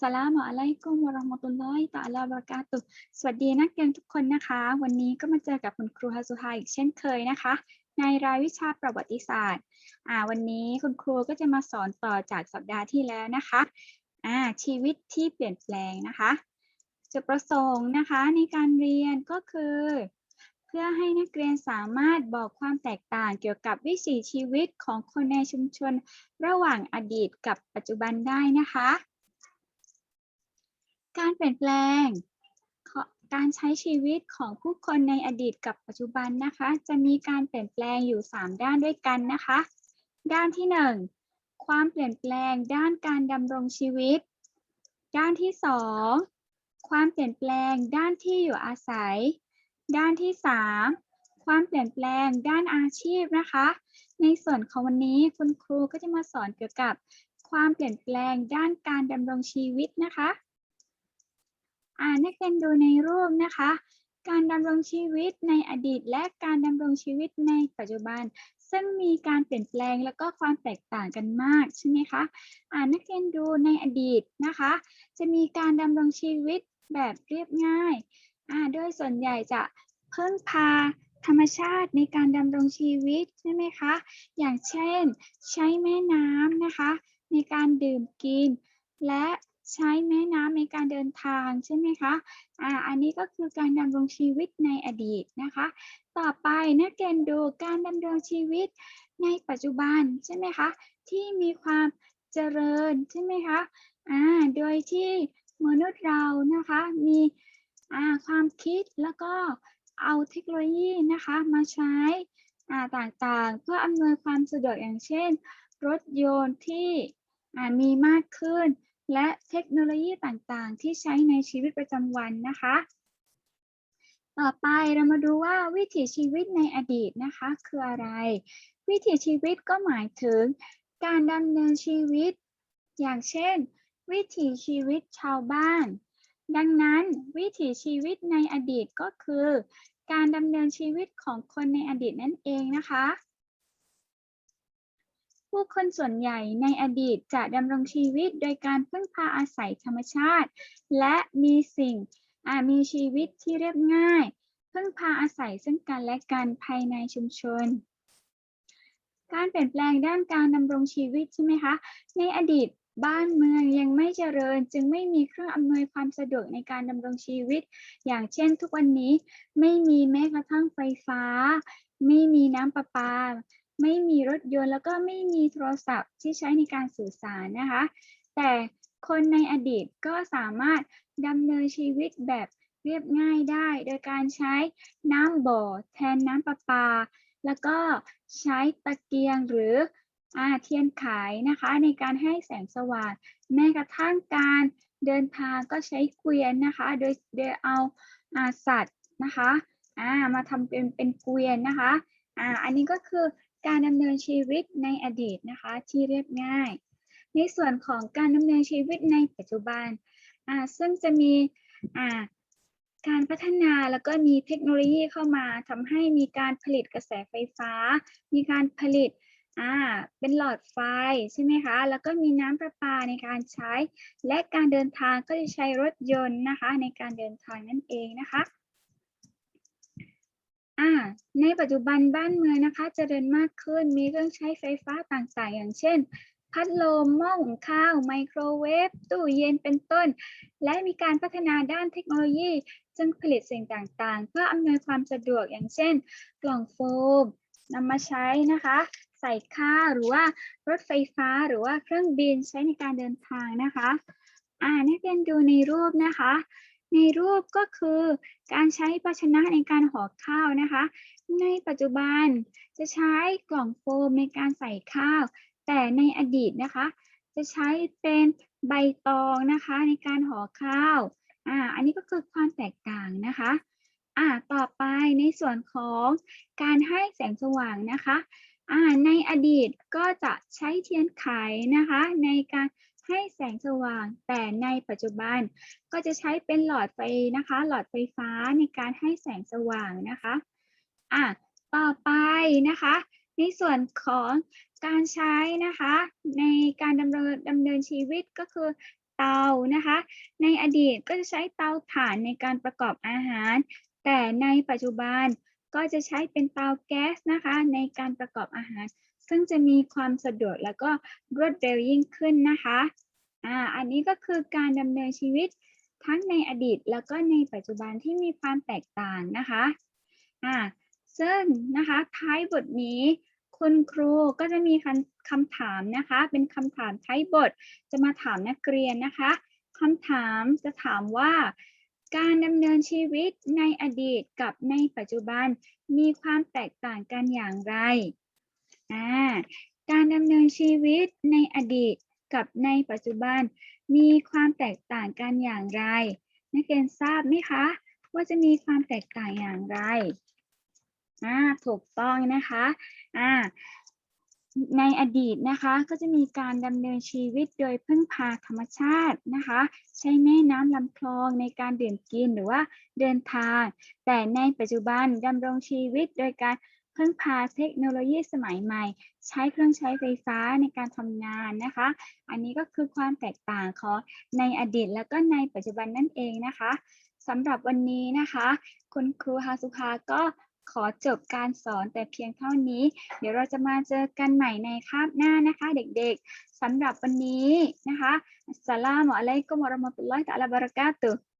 สลามอะลัยกุมวะราะห์มตุลลอฮิตะอาลาบะเรากาตุสวัสดีนักเรียนทุกคนนะคะ วันนี้ก็มาเจอกับคุณครูฮาซุฮาอีกเช่นเคยนะคะ ในรายวิชาประวัติศาสตร์อ่าวันนี้คุณครูก็จะมาสอนต่อจากสัปดาห์ที่แล้วนะคะอ่าชีวิตที่เปลี่ยนแปลงนะคะจุดประสงค์นะคะในการเรียนก็คือ เพื่อให้นักเรียนสามารถบอกความแตกต่างเกี่ยวกับวิถีชีวิตของคนในชุมชน ระหว่างอดีตกับปัจจุบันได้นะคะ การเปลี่ยนแปลง การใช้ชีวิตของผู้คนในอดีตกับปัจจุบันนะคะ จะมีการเปลี่ยนแปลงอยู่ 3 ด้านด้วยกันนะคะ ด้านที่ 1 ความเปลี่ยนแปลงด้านการดำรงชีวิต ด้านที่ 2 ความเปลี่ยนแปลงด้านที่อยู่อาศัย ด้านที่ 3 ความเปลี่ยนแปลงด้านอาชีพนะคะ ในส่วนของวันนี้คุณครูก็จะมาสอนเกี่ยวกับ ความเปลี่ยนแปลงด้านการดำรงชีวิตนะคะ นักเรียนดูในรูปนะคะ การดำรงชีวิตในอดีต และการดำรงชีวิตในปัจจุบัน ซึ่งมีการเปลี่ยนแปลงแล้วก็ความแตกต่างกันมากใช่ไหมคะอ่านักเรียนดูในอดีตนะคะ จะมีการดำรงชีวิตแบบเรียบง่ายอ่าโดยส่วนใหญ่จะพึ่งพาธรรมชาติในการดำรงชีวิตใช่ไหมคะ อย่างเช่น ใช้แม่น้ำนะคะ ในการดื่มกิน และ ใช้แม่น้ำในการเดินทางใช่ไหมคะอ่าอันนี้ก็คือการดำรงชีวิตในอดีตนะคะ ต่อไปนักเรียนดูการดำรงชีวิตในปัจจุบันใช่ไหมคะที่มีความเจริญใช่ไหมคะอ่าโดยที่มนุษย์เรานะคะมีอ่าความคิดแล้วก็เอาเทคโนโลยีนะคะมาใช้อ่าต่างๆ เพื่ออำนวยความสะดวกอย่างเช่น รถยนต์ที่อ่ามีมากขึ้น และเทคโนโลยีต่างๆ ที่ใช้ในชีวิตประจำวันนะคะ ต่อไปเรามาดูว่าวิถีชีวิตในอดีตนะคะ คืออะไร วิถีชีวิตก็หมายถึง การดำเนินชีวิต อย่างเช่น วิถีชีวิตชาวบ้าน ดังนั้นวิถีชีวิตในอดีตก็คือ การดำเนินชีวิตของคนในอดีตนั่นเองนะคะ ผู้คนส่วนใหญ่ในอดีตจะดำรงชีวิตโดยการพึ่งพาอาศัยธรรมชาติ และมีสิ่งมีชีวิตที่เรียบง่าย พึ่งพาอาศัยซึ่งกันและกันภายในชุมชน การเปลี่ยนแปลงด้านการดำรงชีวิตใช่ไหมคะ ในอดีตบ้านเมืองยังไม่เจริญ จึงไม่มีเครื่องอำนวยความสะดวกในการดำรงชีวิต อย่างเช่นทุกวันนี้ไม่มีแม้กระทั่งไฟฟ้า ไม่มีน้ำประปา ไม่มีรถยนต์แล้วก็ไม่มีโทรศัพท์ที่ใช้ในการสื่อสารนะคะ แต่คนในอดีตก็สามารถดำเนินชีวิตแบบเรียบง่ายได้ โดยการใช้น้ำบ่อแทนน้ำประปา แล้วก็ใช้ตะเกียงหรืออาเทียนไขนะคะในการให้แสงสว่างแม้กระทั่งการเดินทางก็ใช้เกวียนนะคะ โดยโดยเอาอาสัตว์นะคะอ่ามาทำเป็นเป็นเกวียนนะคะอ่าอันนี้ก็คือ การดำเนินชีวิตในอดีตนะคะที่เรียบง่าย ในส่วนของการดำเนินชีวิตในปัจจุบันอ่าซึ่งจะมีอ่าการพัฒนาแล้วก็มีเทคโนโลยีเข้ามาทำให้มีการผลิตกระแสไฟฟ้า มีการผลิตอ่าเป็นหลอดไฟใช่ไหมคะ แล้วก็มีน้ำประปาในการใช้ และการเดินทางก็จะใช้รถยนต์นะคะ ในการเดินทางนั่นเองนะคะ อ่าในปัจจุบันบ้านเมืองนะคะเจริญมากขึ้นมีเครื่องใช้ไฟฟ้าต่างๆ อย่างเช่น พัดลมหม้อหุงข้าว ไมโครเวฟตู้เย็นเป็นต้น และมีการพัฒนาด้านเทคโนโลยี จึงผลิตสิ่งต่างๆ เพื่ออำนวยความสะดวกอย่างเช่น กล่องโฟมนำมาใช้นะคะ ใส่ข้าวหรือว่ารถไฟฟ้าหรือว่าเครื่องบินใช้ในการเดินทางนะคะ อ่านักเรียนดูในรูปนะคะ ในรูปก็คือการใช้ภาชนะในการห่อข้าวนะคะ ในปัจจุบันจะใช้กล่องโฟมในการใส่ข้าว แต่ในอดีตนะคะ จะใช้เป็นใบตองนะคะในการห่อข้าวอ่าอันนี้ก็คือความแตกต่างนะคะอ่าต่อไปในส่วนของการให้แสงสว่างนะคะอ่าในอดีตก็จะใช้เทียนไขนะคะ ในการ ให้แสงสว่าง แต่ในปัจจุบันก็จะใช้เป็นหลอดไฟนะคะ หลอดไฟฟ้าในการให้แสงสว่างนะคะอะต่อไปนะคะ ในส่วนของการใช้นะคะ ในการดำเนินดำเนินชีวิตก็คือเตานะคะ ในอดีตก็จะใช้เตาถ่านในการประกอบอาหาร แต่ในปัจจุบันก็จะใช้เป็นเตาแก๊สนะคะ ในการประกอบอาหาร ซึ่งจะมีความสะดวกแล้วก็รวดเร็วยิ่งขึ้นนะคะอ่าอันนี้ก็คือการดำเนินชีวิตทั้งในอดีตแล้วก็ในปัจจุบันที่มีความแตกต่างนะคะอ่าซึ่งนะคะท้ายบทนี้คุณครูก็จะมีคำคำถามนะคะ เป็นคำถามท้ายบทจะมาถามนักเรียนนะคะคำถามจะถามว่า การดำเนินชีวิตในอดีตกับในปัจจุบันมีความแตกต่างกันอย่างไร อ่าการดำเนินชีวิตในอดีตกับในปัจจุบันมีความแตกต่างกันอย่างไร นักเรียนทราบไหมคะ ว่าจะมีความแตกต่างอย่างไรอ่าถูกต้องนะคะอ่าในอดีตนะคะก็จะมีการดำเนินชีวิตโดยพึ่งพาธรรมชาตินะคะ ใช้แม่น้ำลำคลองในการดื่มกินหรือว่าเดินทาง แต่ในปัจจุบันดำรงชีวิตโดยการ พึ่งพาเทคโนโลยีสมัยใหม่ ใช้เครื่องใช้ไฟฟ้าในการทำงานนะคะ อันนี้ก็คือความแตกต่างของในอดีตแล้วก็ในปัจจุบันนั่นเองนะคะสำหรับวันนี้นะคะ คุณครูฮาสุภาก็ขอจบการสอนแต่เพียงเท่านี้ เดี๋ยวเราจะมาเจอกันใหม่ในคาบหน้านะคะ เด็กๆสำหรับวันนี้นะคะสลามอะลัยกุมวะเรมะตุลลอฮิตะลาบะเรากาตุ